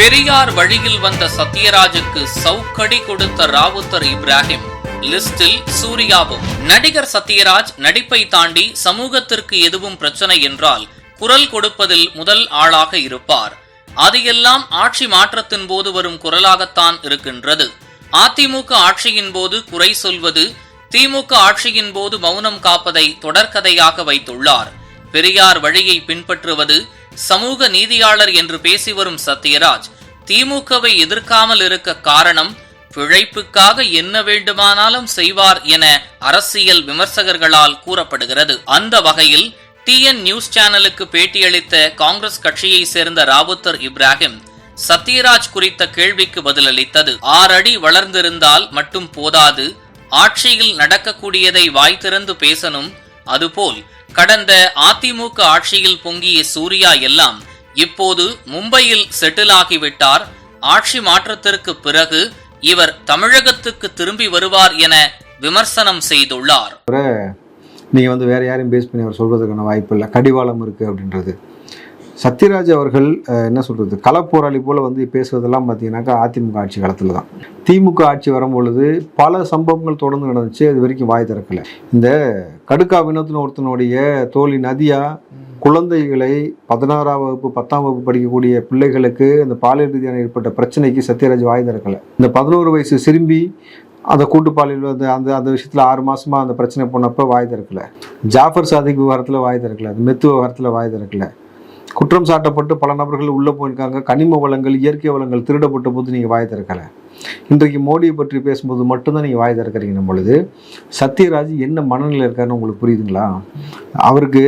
பெரியார் வழியில் வந்த சத்யராஜுக்கு சவுக்கடி கொடுத்த ராவுத்தர் இப்ராஹிம். லிஸ்டில் சூர்யாவும் நடிகர் சத்யராஜ் நடிப்பை தாண்டி சமூகத்திற்கு எதுவும் பிரச்சனை என்றால் குரல் கொடுப்பதில் முதல் ஆளாக இருப்பார். அது எல்லாம் ஆட்சி மாற்றத்தின் போது வரும் குரலாகத்தான் இருக்கின்றது. அதிமுக ஆட்சியின் போது குறை சொல்வது திமுக ஆட்சியின் போது மௌனம் காப்பதை தொடர்கதையாக வைத்துள்ளார். பெரியார் வழியை பின்பற்றுவது சமூக நீதியாளர் என்று பேசி வரும் சத்யராஜ் திமுகவை எதிர்க்காமல் இருக்க காரணம் பிழைப்புக்காக என்ன வேண்டுமானாலும் செய்வார் என அரசியல் விமர்சகர்களால் கூறப்படுகிறது. அந்த வகையில் டிஎன் நியூஸ் சேனலுக்கு பேட்டியளித்த காங்கிரஸ் கட்சியை சேர்ந்த ராவுத்தர் இப்ராஹிம் சத்யராஜ் குறித்த கேள்விக்கு பதிலளித்தது. ஆறடி வளர்ந்திருந்தால் மட்டும் போதாது ஆட்சியில் நடக்கக்கூடியதை வாய் திறந்து பேசணும் அதுபோல் கடந்த அதிமுக ஆட்சியில் பொங்கிய சூர்யா எல்லாம் இப்போது மும்பையில் செட்டில் ஆகிவிட்டார். ஆட்சி மாற்றத்திற்கு பிறகு இவர் தமிழகத்துக்கு திரும்பி வருவார் என விமர்சனம் செய்துள்ளார். நீங்கள் வந்து வேறு யாரையும் பேஸ் பண்ணி அவர் சொல்வதற்கான வாய்ப்பு இல்லை. கடிவாளம் இருக்கு அப்படின்றது. சத்யராஜ் அவர்கள் என்ன சொல்கிறது களப்போராளி போல் வந்து பேசுவதெல்லாம் பார்த்தீங்கன்னாக்கா அதிமுக ஆட்சி காலத்தில் தான். திமுக ஆட்சி வரும்பொழுது பல சம்பவங்கள் தொடர்ந்து நடந்துச்சு அது வரைக்கும் வாய் திறக்கல. இந்த கடுக்கா வினோத்தின் ஒருத்தனுடைய தோழி நதியா குழந்தைகளை பதினாறாம் வகுப்பு பத்தாம் வகுப்பு படிக்கக்கூடிய பிள்ளைகளுக்கு அந்த பாலியல் ரீதியான ஏற்பட்ட பிரச்சனைக்கு சத்யராஜ் வாய் திறக்கல. இந்த பதினோரு வயசு சிறும்பி அந்த கூட்டுப்பாலியல் வந்து அந்த அந்த விஷயத்தில் ஆறு மாதமாக அந்த பிரச்சனை போனப்போ வாய் திறக்கல. ஜாஃபர் சாதிக் விவகாரத்தில் வாய் திறக்கலை அந்த மெத்து விவகாரத்தில் வாய் திறக்கல. குற்றம் சாட்டப்பட்டு பல நபர்கள் உள்ளே போயிருக்காங்க. கனிம வளங்கள் இயற்கை வளங்கள் திருடப்பட்ட போது நீங்கள் வாய் திறக்கலை. இன்றைக்கு மோடியை பற்றி பேசும்போது மட்டும்தான் நீங்கள் வாய் திறக்கிறீங்க பொழுது. சத்யராஜ் என்ன மனநிலை இருக்காருன்னு உங்களுக்கு புரியுதுங்களா? அவருக்கு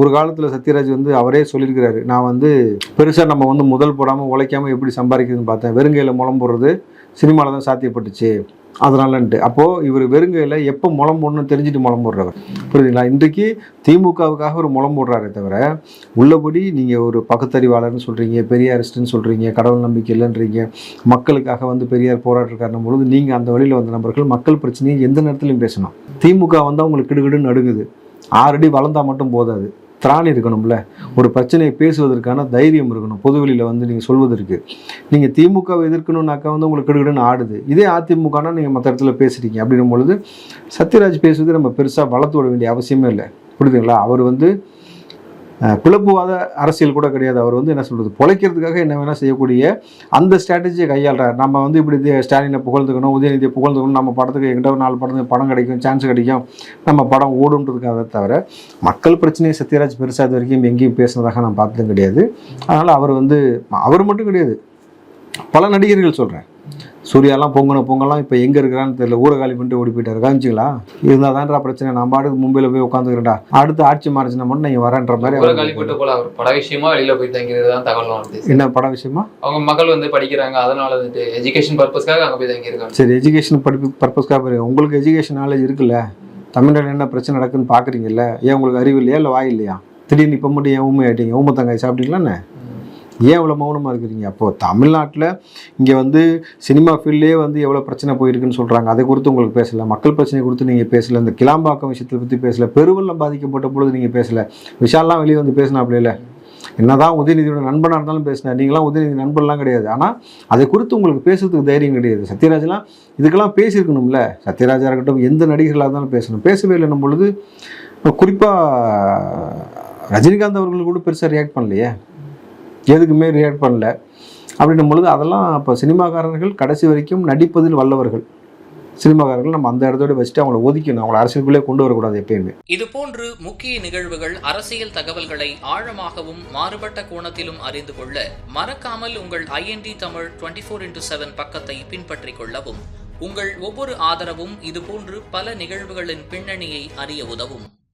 ஒரு காலத்தில் சத்யராஜ் வந்து அவரே சொல்லியிருக்கிறாரு. நான் வந்து பெருசாக நம்ம வந்து முதல் போடாமல் உழைக்காமல் எப்படி சம்பாதிக்கிறதுன்னு பார்த்தேன். வெறுங்கையில் முளம் போடுறது சினிமாவில் தான் சாத்தியப்பட்டுச்சு. அதனாலன்ட்டு. அப்போது இவர் வெறுங்கையில் எப்போ முளம் போடணும்னு தெரிஞ்சுட்டு முளம் போடுறவர். புரியுதுங்களா? இன்றைக்கு திமுகவுக்காக ஒரு முளம் போடுறாரே தவிர உள்ளபடி நீங்கள் ஒரு பகுத்தறிவாளர்னு சொல்கிறீங்க பெரியாரிஸ்ட்னு சொல்கிறீங்க கடவுள் நம்பிக்கை இல்லைன்றீங்க மக்களுக்காக வந்து பெரியார் போராட்டிருக்காருன்னும் பொழுது நீங்கள் அந்த வழியில் வந்த நபர்கள் மக்கள் பிரச்சனையை எந்த நேரத்துலையும் பேசணும். திமுக வந்து அவங்களுக்கு கிடுகிடுன்னு நடுங்குது. ஆறடி வளர்ந்தால் மட்டும் போதாது. திராணி இருக்கணும்ல. ஒரு பிரச்சனையை பேசுவதற்கான தைரியம் இருக்கணும். பொதுவெளியில் வந்து நீங்கள் சொல்வதற்கு நீங்கள் திமுகவை எதிர்க்கணும்னாக்கா வந்து உங்களுக்கு கிடுகிடுன்னு ஆடுது. இதே அதிமுகனா நீங்கள் மற்ற இடத்துல பேசுகிறீங்க அப்படின்னும் பொழுது சத்யராஜ் பேசுவது நம்ம பெருசாக வளர்த்து விட வேண்டிய அவசியமே இல்லை. புரியுதுங்களா? அவர் வந்து பிளப்புவாத அரசியல் கூட கிடையாது. அவர் வந்து என்ன சொல்கிறது பொழைக்கிறதுக்காக என்ன வேணால் செய்யக்கூடிய அந்த ஸ்ட்ராட்டஜியை கையாளுறாரு. நம்ம வந்து இப்படி ஸ்டாலினை புகழ்ந்துக்கணும் உதயநிதியை புகழ்ந்துக்கணும் நம்ம படத்துக்கு எங்கிட்ட ஒரு நாலு படத்துக்கு படம் கிடைக்கும் சான்ஸ் கிடைக்கும் நம்ம படம் ஓடுன்றதுக்காக தவிர மக்கள் பிரச்சனையை சத்யராஜ் பெருசாக இது வரைக்கும் எங்கேயும் பேசுனதாக நான் பார்த்ததும் கிடையாது. அதனால் அவர் வந்து அவர் மட்டும் கிடையாது பல நடிகர்கள் சொல்கிறேன் சூர்யாலாம் பொங்கன பொங்கலாம் இப்போ எங்கே இருக்கிறான்னு தெரியல. ஊரை காலி பண்ணிட்டு ஓடி போயிட்டாரு. காமிச்சிங்களா இருந்தால் தான்டா பிரச்சனை. நான் பாட்டுக்கு மும்பையில் போய் உட்காந்துக்கிறேன்டா அடுத்து ஆட்சி மாறிச்சுன்னா மட்டும் நீங்கள் வரேன்ற மாதிரி ஊரை காலி போட்டு போல அவர் பட விஷயமா வெளியில போய் தங்கிறது தான் தகவல் வருது என்ன பட விஷயமா? அவங்க மகள் வந்து படிக்கிறாங்க. அதனால வந்துட்டு எஜுகேஷன் பர்பஸ்க்காக அங்க போய் தங்கியிருக்காங்க. சரி எஜுகேஷன் படிப்பு பர்பஸ்க்காக உங்களுக்கு எஜுகேஷன் நாலேஜ் இருக்குல்ல? தமிழ்நாடு என்ன பிரச்சனை நடக்குன்னு பார்க்குறீங்கல்ல ஏன் உங்களுக்கு அறிவு இல்லையா? இல்லை வாய் இல்லையா? திடீர்னு இப்போ மட்டும் ஏன் ஊமை ஆயிட்டீங்க? ஊமை தங்காய் சாப்பிட்டீங்களாண்ணே ஏன் இவ்வளோ மௌனமாக இருக்கிறீங்க? அப்போது தமிழ்நாட்டில் இங்கே வந்து சினிமா ஃபீல்ட்லேயே வந்து எவ்வளோ பிரச்சனை போயிருக்குன்னு சொல்கிறாங்க அதை குறித்து உங்களுக்கு பேசலை. மக்கள் பிரச்சனை குறித்து நீங்கள் பேசல. இந்த கிளாம்பாக்கம் விஷயத்தை பற்றி பேசலை. பெருவெள்ளம் பாதிக்கப்பட்ட பொழுது நீங்கள் பேசல. விஷால்லாம் வெளியே வந்து பேசினாப்ல இல்லை என்னதான் உதயநிதியோட நண்பனாக இருந்தாலும் பேசினார். நீங்களாம் உதயநிதி நண்பன்லாம் கிடையாது. ஆனால் அதை குறித்து உங்களுக்கு பேசுறதுக்கு தைரியம் கிடையாது. சத்யராஜ்லாம் இதுக்கெல்லாம் பேசியிருக்கணும்ல. சத்யராஜா இருக்கட்டும் எந்த நடிகர்களாக இருந்தாலும் பேசணும். பேசவே இல்லைன்னும் பொழுது குறிப்பாக ரஜினிகாந்த் அவர்கள் கூட பெருசாக ரியாக்ட் பண்ணலையே. எதுக்குமே ரியாக்ட் பண்ணல. அப்படின்னும் பொழுது அதெல்லாம் இப்போ சினிமாக்காரர்கள் கடைசி வரைக்கும் நடிப்பதில் வல்லவர்கள். சினிமாக்காரர்கள் நம்ம அந்த இடத்தோட வச்சுட்டு அவங்கள ஒதுக்கணும். அவங்கள அரசியலுக்குள்ளே கொண்டு வரக்கூடாது எப்பயுமே. இதுபோன்று முக்கிய நிகழ்வுகள் அரசியல் தகவல்களை ஆழமாகவும் மாறுபட்ட கோணத்திலும் அறிந்து கொள்ள மறக்காமல் உங்கள் IND Tamil twenty four into seven பக்கத்தை பின்பற்றிக் கொள்ளவும் உங்கள் ஒவ்வொரு ஆதரவும் இதுபோன்று பல நிகழ்வுகளின் பின்னணியை அறிய உதவும்.